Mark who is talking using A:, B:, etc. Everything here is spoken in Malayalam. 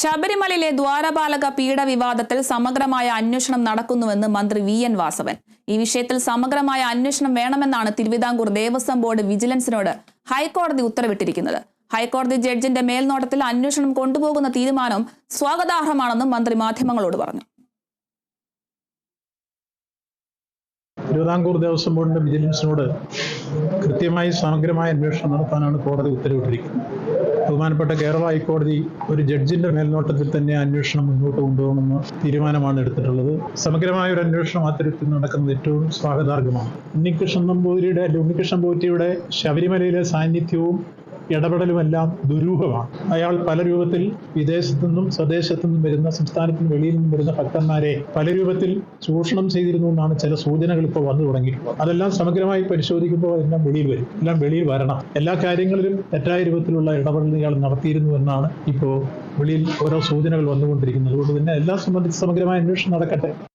A: ശബരിമലയിലെ ദ്വാരപാലക പീഡ വിവാദത്തിൽ സമഗ്രമായ അന്വേഷണം നടക്കുന്നുവെന്ന് മന്ത്രി വി. എൻ. വാസവൻ. ഈ വിഷയത്തിൽ സമഗ്രമായ അന്വേഷണം വേണമെന്നാണ് തിരുവിതാംകൂർ ദേവസ്വം ബോർഡ് വിജിലൻസിനോട് ഹൈക്കോടതി ഉത്തരവിട്ടിരിക്കുന്നത്. ഹൈക്കോടതി ജഡ്ജിന്റെ മേൽനോട്ടത്തിൽ അന്വേഷണം കൊണ്ടുപോകുന്ന തീരുമാനം സ്വാഗതാർഹമാണെന്നും മന്ത്രി മാധ്യമങ്ങളോട് പറഞ്ഞു.
B: തിരുവിതാംകൂർ ദേവസ്വം ബോർഡിന്റെ വിജിലൻസിനോട് കൃത്യമായി സമഗ്രമായ അന്വേഷണം നടത്താനാണ് കോടതി ഉത്തരവിട്ടിരിക്കുന്നത്. ബഹുമാനപ്പെട്ട കേരള ഹൈക്കോടതി ഒരു ജഡ്ജിന്റെ മേൽനോട്ടത്തിൽ തന്നെ അന്വേഷണം മുന്നോട്ട് കൊണ്ടുപോകണമെന്ന് തീരുമാനമാണ് എടുത്തിട്ടുള്ളത്. സമഗ്രമായ ഒരു അന്വേഷണം അത്തരത്തിൽ നടക്കുന്നത് ഏറ്റവും സ്വാഗതാർഹമാണ്. ഉണ്ണികൃഷ്ണൻ നമ്പൂതിരിയുടെ അല്ലെ ഉണ്ണികൃഷ്ണൻ പോറ്റിയുടെ ശബരിമലയിലെ സാന്നിധ്യവും ഇടപെടലുമെല്ലാം ദുരൂഹമാണ്. അയാൾ പല രൂപത്തിൽ വിദേശത്തു നിന്നും സ്വദേശത്തു നിന്നും വരുന്ന സംസ്ഥാനത്തിന് വെളിയിൽ നിന്നും വരുന്ന ഭക്തന്മാരെ പല രൂപത്തിൽ ചൂഷണം ചെയ്തിരുന്നു എന്നാണ് ചില സൂചനകൾ ഇപ്പോൾ വന്നു തുടങ്ങിയിട്ടുള്ളത്. അതെല്ലാം സമഗ്രമായി പരിശോധിക്കുമ്പോൾ എല്ലാം വെളിയിൽ വരും. എല്ലാം വെളിയിൽ വരണം. എല്ലാ കാര്യങ്ങളിലും തെറ്റായ രൂപത്തിലുള്ള ഇടപെടൽ ഇയാൾ നടത്തിയിരുന്നു എന്നാണ് ഇപ്പോൾ വെളിയിൽ ഓരോ സൂചനകൾ വന്നുകൊണ്ടിരിക്കുന്നത്. അതുകൊണ്ട് തന്നെ എല്ലാം സംബന്ധിച്ച് സമഗ്രമായ അന്വേഷണം നടക്കട്ടെ.